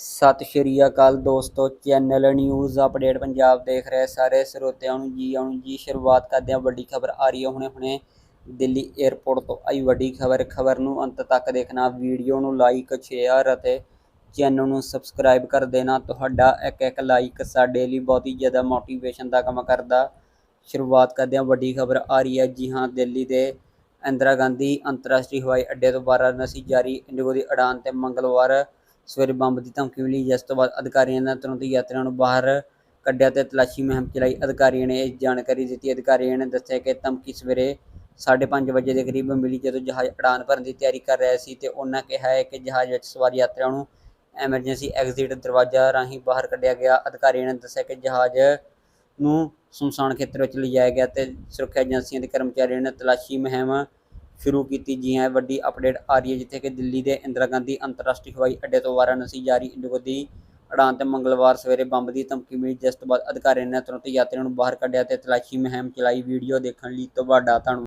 ਸਤਿ ਸ਼੍ਰੀ ਅਕਾਲ ਦੋਸਤੋ, channel news update Punjab ਦੇਖ ਰਹੇ ਸਾਰੇ ਸਰੋਤਿਆਂ ਨੂੰ ਜੀ, ਆਉਣ ਜੀ, ਸ਼ੁਰੂਆਤ ਕਰਦੇ ਹਾਂ ਵੱਡੀ ਖਬਰ ਆ ਰਹੀ ਹੈ ਹੁਣੇ ਹੁਣੇ ਦਿੱਲੀ 에ਅਰਪੋਰਟ ਤੋਂ ਆਈ ਵੱਡੀ ਖਬਰ ਖਬਰ ਨੂੰ ਅੰਤ ਤੱਕ ਦੇਖਣਾ, ਵੀਡੀਓ ਨੂੰ ਲਾਈਕ ਸ਼ੇਅਰ ਅਤੇ ਚੈਨਲ ਨੂੰ ਸਬਸਕ੍ਰਾਈਬ ਕਰ ਦੇਣਾ, ਤੁਹਾਡਾ ਇੱਕ ਇੱਕ ਲਾਈਕ ਸਾਡੇ ਲਈ ਬਹੁਤ ਹੀ ਜ਼ਿਆਦਾ ਮੋਟੀਵੇਸ਼ਨ ਦਾ ਕੰਮ ਕਰਦਾ। ਸ਼ੁਰੂਆਤ ਕਰਦੇ ਹਾਂ ਵੱਡੀ ਖਬਰ ਆ ਰਹੀ ਹੈ, ਜੀ ਹਾਂ, ਦਿੱਲੀ ਦੇ ਇੰਦਰਾ ਗਾਂਧੀ ਅੰਤਰਰਾਸ਼ਟਰੀ ਹਵਾਈ ਅੱਡੇ ਤੋਂ ਵਾਰਾਣਸੀ ਜਾਰੀ, ਇੰਡੀਗੋ ਦੀ ਉਡਾਨ ਤੇ ਮੰਗਲਵਾਰ ਸਵੇਰੇ ਬੰਬ ਦੀ ਧਮਕੀ ਮਿਲੀ। ਜਿਸ ਤੋਂ ਬਾਅਦ ਅਧਿਕਾਰੀਆਂ ਨੇ ਤੁਰੰਤ ਯਾਤਰੀਆਂ ਨੂੰ ਬਾਹਰ ਕੱਢਿਆ ਤੇ ਤਲਾਸ਼ੀ ਮੁਹਿੰਮ ਚਲਾਈ। ਅਧਿਕਾਰੀਆਂ ਨੇ ਇਹ ਜਾਣਕਾਰੀ ਦਿੱਤੀ। ਅਧਿਕਾਰੀਆਂ ਨੇ ਦੱਸਿਆ ਕਿ ਧਮਕੀ ਸਵੇਰੇ 5:30 ਵਜੇ ਦੇ ਕਰੀਬ ਮਿਲੀ, ਜਦੋਂ ਜਹਾਜ਼ ਉਡਾਨ ਭਰਨ ਦੀ ਤਿਆਰੀ ਕਰ ਰਿਹਾ ਸੀ ਤੇ ਉਹਨਾਂ ਕਿਹਾ ਹੈ ਕਿ ਜਹਾਜ਼ ਵਿੱਚ ਸਵਾਰ ਯਾਤਰੀਆਂ ਨੂੰ ਐਮਰਜੈਂਸੀ ਐਗਜ਼ਿਟ ਦਰਵਾਜ਼ਾ ਰਾਹੀਂ ਬਾਹਰ ਕੱਢਿਆ ਗਿਆ। ਅਧਿਕਾਰੀਆਂ ਨੇ ਦੱਸਿਆ ਕਿ ਜਹਾਜ਼ ਨੂੰ ਸੁਨਸਾਨ ਖੇਤਰ ਵਿੱਚ ਲਿਜਾਇਆ ਗਿਆ ਤੇ ਸੁਰੱਖਿਆ ਏਜੰਸੀਆਂ ਦੇ ਕਰਮਚਾਰੀਆਂ ਨੇ ਤਲਾਸ਼ੀ ਮੁਹਿੰਮ ਸ਼ੁਰੂ ਕੀਤੀ ਜੀ ਹਾਂ। ਵੱਡੀ ਅਪਡੇਟ ਆ ਰਹੀ ਹੈ ਜਿੱਥੇ ਕਿ ਦਿੱਲੀ ਦੇ ਇੰਦਰਾ ਗਾਂਧੀ ਅੰਤਰਰਾਸ਼ਟਰੀ ਹਵਾਈ ਅੱਡੇ ਤੋਂ ਵਾਰਾਣਸੀ ਜਾਰੀ ਇੰਡੀਗੋ ਦੀ ਉਡਾਨ ਤੇ ਮੰਗਲਵਾਰ ਸਵੇਰੇ ਬੰਬ ਦੀ ਧਮਕੀ ਮਿਲੀ, ਜਿਸ ਤੋਂ ਬਾਅਦ ਅਧਿਕਾਰੀਆਂ ਨੇ ਤੁਰੰਤ ਯਾਤਰੀਆਂ ਨੂੰ ਬਾਹਰ ਕੱਢਿਆ ਤੇ ਤਲਾਸ਼ੀ ਮੁਹਿੰਮ ਚਲਾਈ। ਵੀਡੀਓ ਦੇਖਣ ਲਈ ਤੁਹਾਡਾ ਧੰਨਵਾਦ।